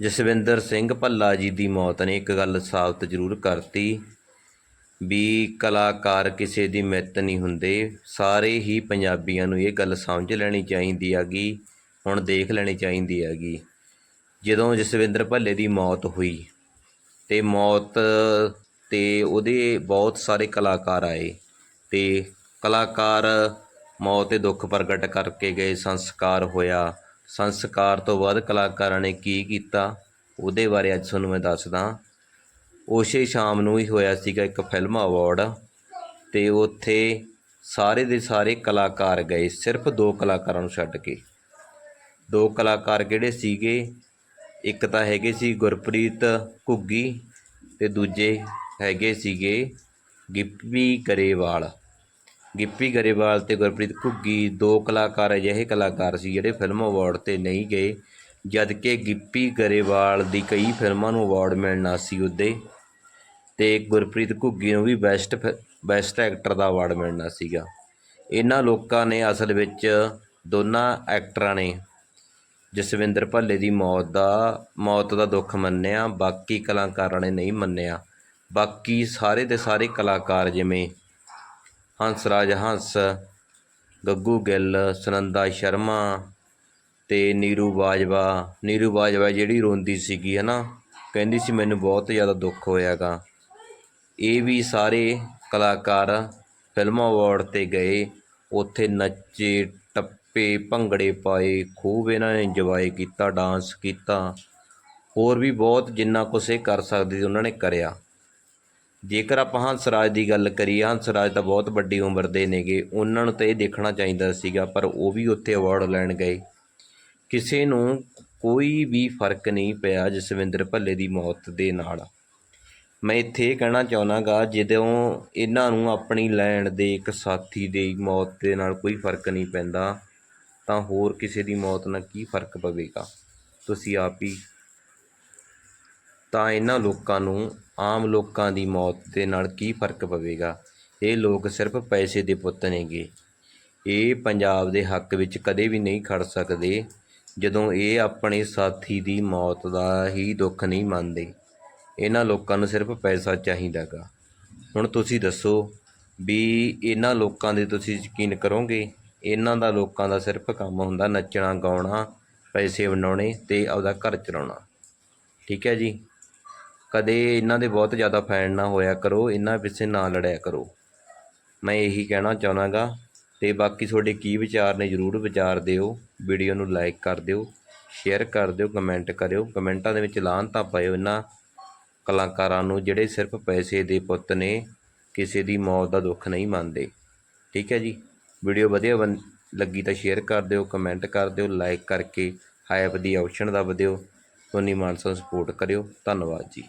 ਜਸਵਿੰਦਰ ਸਿੰਘ ਭੱਲਾ ਜੀ ਦੀ ਮੌਤ ਨੇ ਇੱਕ ਗੱਲ ਸਾਬਤ ਜ਼ਰੂਰ ਕਰਤੀ ਵੀ ਕਲਾਕਾਰ ਕਿਸੇ ਦੀ ਮਿੱਤ ਨਹੀਂ ਹੁੰਦੇ। ਸਾਰੇ ਹੀ ਪੰਜਾਬੀਆਂ ਨੂੰ ਇਹ ਗੱਲ ਸਮਝ ਲੈਣੀ ਚਾਹੀਦੀ ਹੈਗੀ, ਹੁਣ ਦੇਖ ਲੈਣੀ ਚਾਹੀਦੀ ਹੈਗੀ। ਜਦੋਂ ਜਸਵਿੰਦਰ ਭੱਲੇ ਦੀ ਮੌਤ ਹੋਈ ਤੇ ਮੌਤ ਤੇ ਉਹਦੇ ਬਹੁਤ ਸਾਰੇ ਕਲਾਕਾਰ ਆਏ ਤੇ ਕਲਾਕਾਰ ਮੌਤ ਤੇ ਦੁੱਖ ਪ੍ਰਗਟ ਕਰਕੇ ਗਏ, ਸੰਸਕਾਰ ਹੋਇਆ। ਸੰਸਕਾਰ ਤੋਂ ਬਾਅਦ ਕਲਾਕਾਰਾਂ ਨੇ ਕੀ ਕੀਤਾ? ਉਹਦੇ ਬਾਰੇ ਅੱਜ ਤੁਹਾਨੂੰ ਮੈਂ ਦੱਸਦਾ। ਉਸੇ ਸ਼ਾਮ ਨੂੰ ਹੀ ਹੋਇਆ ਸੀਗਾ ਇੱਕ ਫਿਲਮ ਅਵਾਰਡ ਤੇ ਉੱਥੇ ਸਾਰੇ ਦੇ ਸਾਰੇ ਕਲਾਕਾਰ ਗਏ। ਸਿਰਫ ਦੋ ਕਲਾਕਾਰਾਂ ਨੂੰ ਛੱਡ ਕੇ। ਦੋ ਕਲਾਕਾਰ ਕਿਹੜੇ ਸੀਗੇ? ਇੱਕ ਤਾਂ ਹੈਗੇ ਸੀ ਗੁਰਪ੍ਰੀਤ ਘੁੱਗੀ ਤੇ ਦੂਜੇ ਹੈਗੇ ਸੀਗੇ ਗਿੱਪੀ ਗਰੇਵਾਲ। ਗਿੱਪੀ ਗਰੇਵਾਲ ਤੇ ਗੁਰਪ੍ਰੀਤ ਘੁੱਗੀ ਦੋ ਕਲਾਕਾਰ ਅਜਿਹੇ ਕਲਾਕਾਰ ਸੀ ਜਿਹੜੇ ਫਿਲਮ ਅਵਾਰਡ ਤੇ ਨਹੀਂ ਗਏ ਜਦ ਕਿ ਗਿੱਪੀ ਗਰੇਵਾਲ ਦੀ ਕਈ ਫਿਲਮਾਂ ਨੂੰ ਅਵਾਰਡ ਮਿਲਣਾ ਸੀ ਉਹਦੇ ਤੇ ਗੁਰਪ੍ਰੀਤ ਘੁੱਗੀ ਨੂੰ ਵੀ ਬੈਸਟ ਬੈਸਟ ਐਕਟਰ ਦਾ ਅਵਾਰਡ ਮਿਲਣਾ ਸੀਗਾ। ਇਹਨਾਂ ਲੋਕਾਂ ਨੇ ਅਸਲ ਵਿੱਚ ਦੋਨਾਂ ਐਕਟਰਾਂ ਨੇ ਜਸਵਿੰਦਰ ਭੱਲੇ ਦੀ ਮੌਤ ਦਾ ਮੌਤ ਦਾ ਦੁੱਖ ਮੰਨਿਆ, ਬਾਕੀ ਕਲਾਕਾਰਾਂ ਨੇ ਨਹੀਂ ਮੰਨਿਆ। ਬਾਕੀ ਸਾਰੇ ਦੇ ਸਾਰੇ ਕਲਾਕਾਰ ਜਿਵੇਂ ਹੰਸਰਾਜ ਹੰਸ, ਗੱਗੂ ਗਿੱਲ, ਸੁਨੰਦਾ ਸ਼ਰਮਾ ਤੇ ਨੀਰੂ ਬਾਜਵਾ। ਨੀਰੂ ਬਾਜਵਾ ਜਿਹੜੀ ਰੋਂਦੀ ਸੀਗੀ ਹਨਾ, ਕਹਿੰਦੀ ਸੀ ਮੈਨੂੰ ਬਹੁਤ ਜ਼ਿਆਦਾ ਦੁੱਖ ਹੋਇਆਗਾ। ਇਹ ਵੀ ਸਾਰੇ ਕਲਾਕਾਰ ਫਿਲਮ ਅਵਾਰਡ ਤੇ ਗਏ, ਉੱਥੇ ਨੱਚੇ, ਟੱਪੇ, ਭੰਗੜੇ ਪਾਏ, ਖੂਬ ਇਹਨਾਂ ਨੇ ਇੰਜੋਏ ਕੀਤਾ ਡਾਂਸ ਕੀਤਾ। ਹੋਰ ਵੀ ਬਹੁਤ ਜਿੰਨਾ ਕੁਛ ਇਹ ਕਰ ਸਕਦੇ ਸੀ, ਉਹਨਾਂ ਨੇ ਕਰਿਆ। ਜੇਕਰ ਆਪਾਂ ਹੰਸਰਾਜ ਦੀ ਗੱਲ ਕਰੀਏ ਹੰਸਰਾਜ ਤਾਂ ਬਹੁਤ ਵੱਡੀ ਉਮਰ ਦੇ ਨੇਗੇ। ਉਹਨਾਂ ਨੂੰ ਤਾਂ ਇਹ ਦੇਖਣਾ ਚਾਹੀਦਾ ਸੀਗਾ, ਪਰ ਉਹ ਵੀ ਉੱਥੇ ਅਵਾਰਡ ਲੈਣ ਗਏ। ਕਿਸੇ ਨੂੰ ਕੋਈ ਵੀ ਫ਼ਰਕ ਨਹੀਂ ਪਿਆ ਜਸਵਿੰਦਰ ਭੱਲੇ ਦੀ ਮੌਤ ਦੇ ਨਾਲ। ਮੈਂ ਇੱਥੇ ਇਹ ਕਹਿਣਾ ਚਾਹੁੰਦਾਗਾ ਜਦੋਂ ਇਹਨਾਂ ਨੂੰ ਆਪਣੀ ਲੈਣ ਦੇ ਇੱਕ ਸਾਥੀ ਦੀ ਮੌਤ ਦੇ ਨਾਲ ਕੋਈ ਫ਼ਰਕ ਨਹੀਂ ਪੈਂਦਾ, ਤਾਂ ਹੋਰ ਕਿਸੇ ਦੀ ਮੌਤ ਨਾਲ ਕੀ ਫ਼ਰਕ ਪਵੇਗਾ? ਤੁਸੀਂ ਆਪ ਹੀ ਤਾਂ ਇਹਨਾਂ ਲੋਕਾਂ ਨੂੰ ਆਮ ਲੋਕਾਂ ਦੀ ਮੌਤ ਦੇ ਨਾਲ ਕੀ ਫ਼ਰਕ ਪਵੇਗਾ? ਇਹ ਲੋਕ ਸਿਰਫ ਪੈਸੇ ਦੇ ਪੁੱਤ ਨੇਗੇ। ਇਹ ਪੰਜਾਬ ਦੇ ਹੱਕ ਵਿੱਚ ਕਦੇ ਵੀ ਨਹੀਂ ਖੜ ਸਕਦੇ, ਜਦੋਂ ਇਹ ਆਪਣੇ ਸਾਥੀ ਦੀ ਮੌਤ ਦਾ ਹੀ ਦੁੱਖ ਨਹੀਂ ਮੰਨਦੇ। ਇਹਨਾਂ ਲੋਕਾਂ ਨੂੰ ਸਿਰਫ ਪੈਸਾ ਚਾਹੀਦਾਗਾ। ਹੁਣ ਤੁਸੀਂ ਦੱਸੋ ਵੀ ਇਹਨਾਂ ਲੋਕਾਂ ਦੇ ਤੁਸੀਂ ਯਕੀਨ ਕਰੋਗੇ? ਇਹਨਾਂ ਦਾ ਲੋਕਾਂ ਦਾ ਸਿਰਫ ਕੰਮ ਹੁੰਦਾ ਨੱਚਣਾ, ਗਾਉਣਾ, ਪੈਸੇ ਬਣਾਉਣੇ ਤੇ ਆਪਦਾ ਘਰ ਚਲਾਉਣਾ। ਠੀਕ ਹੈ ਜੀ? ਕਦੇ ਇਹਨਾਂ ਦੇ ਬਹੁਤ ਜ਼ਿਆਦਾ ਫੈਨ ਨਾ ਹੋਇਆ ਕਰੋ, ਇਹਨਾਂ ਪਿੱਛੇ ਨਾ ਲੜਿਆ ਕਰੋ। ਮੈਂ ਇਹੀ ਕਹਿਣਾ ਚਾਹਨਾਗਾ ਤੇ ਬਾਕੀ ਤੁਹਾਡੇ ਕੀ ਵਿਚਾਰ ਨੇ ਜਰੂਰ ਵਿਚਾਰ ਦਿਓ, ਵੀਡੀਓ ਨੂੰ ਲਾਈਕ ਕਰ ਦਿਓ, ਸ਼ੇਅਰ ਕਰ ਦਿਓ, ਕਮੈਂਟ ਕਰਿਓ। ਕਮੈਂਟਾਂ ਦੇ ਵਿੱਚ ਲਾਹਨਤਾਂ ਪਾਇਓ ਇਹਨਾਂ ਕਲਾਕਾਰਾਂ ਨੂੰ ਜਿਹੜੇ ਸਿਰਫ ਪੈਸੇ ਦੇ ਪੁੱਤ ਨੇ, ਕਿਸੇ ਦੀ ਮੌਤ ਦਾ ਦੁੱਖ ਨਹੀਂ ਮੰਨਦੇ। ਠੀਕ ਹੈ ਜੀ? ਵੀਡੀਓ ਵਧੀਆ ਬਣ- ਲੱਗੀ ਤਾਂ ਸ਼ੇਅਰ ਕਰ ਦਿਓ, ਕਮੈਂਟ ਕਰ ਦਿਓ, ਲਾਈਕ ਕਰਕੇ ਹਾਈਪ ਦੀ ਆਪਸ਼ਨ ਦੱਬ ਦਿਓ। ਸੋਨੀ ਮਾਨਸਾ ਨੂੰ ਸਪੋਰਟ ਕਰਿਓ। ਧੰਨਵਾਦ ਜੀ।